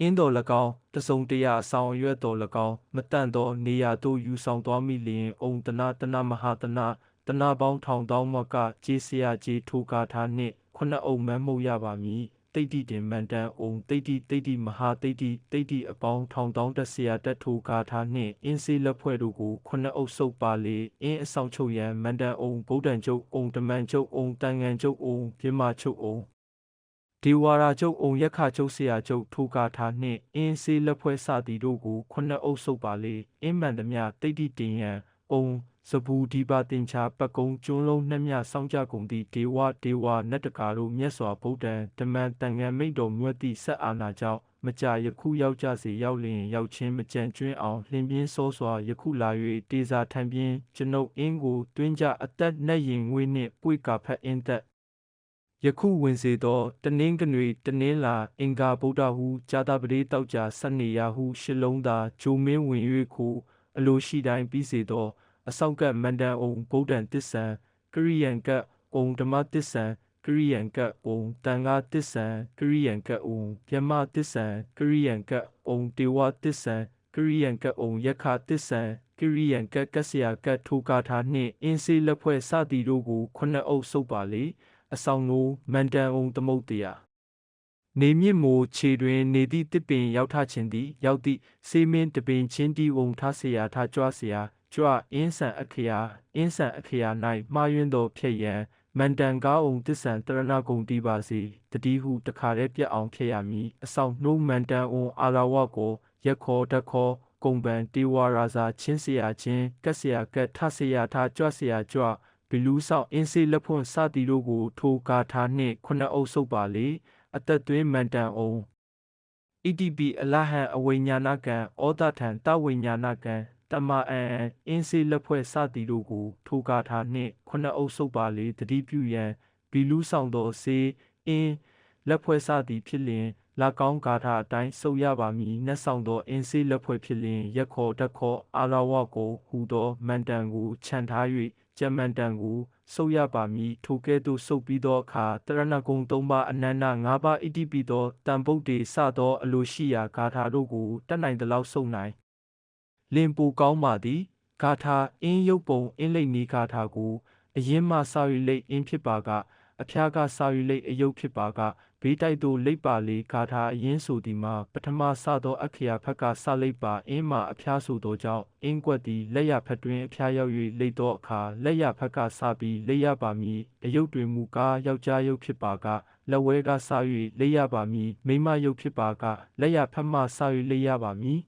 အင်းတော်၎င်းတစုံတရာအဆောင်အရွက်တော်၎င်းမတန့်သောနေရာသို့ယူဆောင်သွားမိလျင်အုံတနာတနာမဟာတနာတနာပေါင်းထောင်တောင်းမကကျေးစရာကျေးထိုကားထားနှင့်ခုနှစ်အုံမန်းမှုတ်ရပါမည်တိတ်တိတင်မန်တန်အုံတိတ်တိတိတ်တိမဟာတိတ်တိတိတ်တိအပေါင်းထောင်တောင်းတက်စရာတက်ထိုကားထားနှင့်အင်းစေးလက်ဖွဲ့တို့ကိုခုနှစ်အုပ်စုပ်ပါလေအင်းအဆောင်ချုပ်ရန်မန်တန်အုံဗုဒ္ဓံကျုပ်အုံတမန်ကျုပ်အုံတန်ငံကျုပ်အုံပြမချုပ်အုံ ဒေဝရာကျုပ်အုံရက်ခကျုပ်ဆရာကျုပ်ထိုကာထားနှင့်အင်းစေးလက်ဖွဲ့စသည်တို့ကိုခုနှစ်အုပ်စုပ်ပါလေအင်းမှန်သမျှတိတ်တိတင်ရန်အုံစဘူးဒီပါတင်ချာပတ်ကုံကျွန်းလုံးနှမျှစောင်းကြကုန်သည့်ဒေဝဒေဝနတ်တကာတို့မြတ်စွာဘုဒ္ဓံဓမ္မံတန်ငံမိတ်တော်မြတ်သည့်ဆက်အာနာကြောင့်မကြာယခုရောက်ကြစေရောက်လျင်ရောက်ချင်းမကြံကျွင်းအောင်လှင်ပြင်းစောစွာယခုလာ၍တေစာထံပြင်းကျွန်ုပ်အင်းကိုတွင်းကြအသက်နဲ့ရင်ငွေနှင့်ပွေကာဖက်အင်းသက် ယခုဝင်စေသောတနင်းကနွေတနင်းလာအင်္ဂါဗုဒ္ဓဟုဇာတာပတိတောက်ကြဆက်နေရဟုရှစ်လုံးသာဂျိုမင်းဝင်၍ခုအလိုရှိတိုင်းပြီးစေသောအဆောက်ကပ်မန္တန်အုံဗုဒ္ဓံတစ္ဆံကရိယံကပ်အုံဓမ္မတစ္ဆံကရိယံကပ်အုံတန်ဃာတစ္ဆံကရိယံကပ်အုံဗျမတစ္ဆံကရိယံကပ်အုံတေဝတစ္ဆံကရိယံကပ်အုံယက္ခတစ္ဆံကရိယံကပ်ကဆရာကပ်ထိုကာထာနှင့်အင်းစေးလက်ဖွဲ့စသည်တို့ကိုခုနှစ်အုပ်စုပ်ပါလေ အဆောင်နိုးမန်တန်အောင်သမုတ်တရာနေမြင့်မိုခြေတွင် နေသည့်တစ်ပင်ရောက်ထခြင်းသည်ရောက်သည့်စေမင်းတပင်ချင်းတီဝုံထားเสียထားကြွเสียကြွအင်းဆန်အခရာအင်းဆန်အခရာ၌မှားယွင်းသောဖြစ်ရန်မန်တန်ကားအောင်တစ္ဆန်တရဏဂုံတီးပါစေတတိဟုတခါတည်းပြတ်အောင်ဖြစ်ရမည်အဆောင်နှုံးမန်တန်အောင်အာရဝကိုရက်ခေါ်တက်ခေါ်ကုံပန်တေဝရာဇာချင်းเสียချင်းကက်เสียကက်ထเสียထားကြွเสียကြွဘီ လူးဆောင်အင်းစေးလက်ဖွင့်စသည်တို့ကို ထိုကာထားနှင့်ခုနှစ်အုပ်စုပ်ပါလေအသက်သွင်းမန်တန်အောင် ETP အလဟံအဝိညာဏကံဩဒထံတဝိညာဏကံတမအံအင်းစေးလက်ဖွဲ့စသည်တို့ကို ထိုကာထားနှင့်ခုနှစ်အုပ်စုပ်ပါလေတတိပြုရန်ဘီလူးဆောင်သောစေးအင်းလက်ဖွဲ့စသည်ဖြစ်လျင်လာကောင်းဂါထာအတိုင်းစုပ်ရပါမည်နှက်ဆောင်သောအင်းစေးလက်ဖွဲ့ဖြစ်လျင်ရက်ခေါ်တက်ခေါ်အာရဝကိုဟူသောမန်တန်ကိုခြံထား၍ ကျမ်းမန်တန်ကိုစုပ်ရပါမည်ထိုကဲ့သို့စုပ်ပြီးသောအခါတရဏဂုံ၃ပါးအနန္တ၅ပါးဣတိပိသောတန်ဗုဒ္ဓေစသောအလိုရှိရာဂါထာတို့ကိုတတ်နိုင်သလောက်စုပ်နိုင်လင်ပူကောင်းပါသည်ဂါထာအင်းရုပ်ပုံအင်းလိတ်နီဂါထာကိုအရင်မှစာရီလိတ်အင်းဖြစ်ပါက အဖျားကစာရီလိတ်အယုတ်ဖြစ်ပါကဘေးတိုက်သို့လိပ်ပါလေဂါထာအရင်ဆိုသည်မှာပထမစသောအခရာဖက်ကစလိပ်ပါအင်းမှာအဖျားဆိုသောကြောင့်အင်းကွက်သည်လက်ရဖက်တွင်အဖျားရောက်၍လိပ်သောအခါလက်ရဖက်ကစပြီးလိပ်ရပါမည်အယုတ်တွင်မူကားယောက်ျားယုတ်ဖြစ်ပါကလက်ဝဲကစ၍လိပ်ရပါမည်မိန်းမယုတ်ဖြစ်ပါကလက်ရဖက်မှစ၍လိပ်ရပါမည်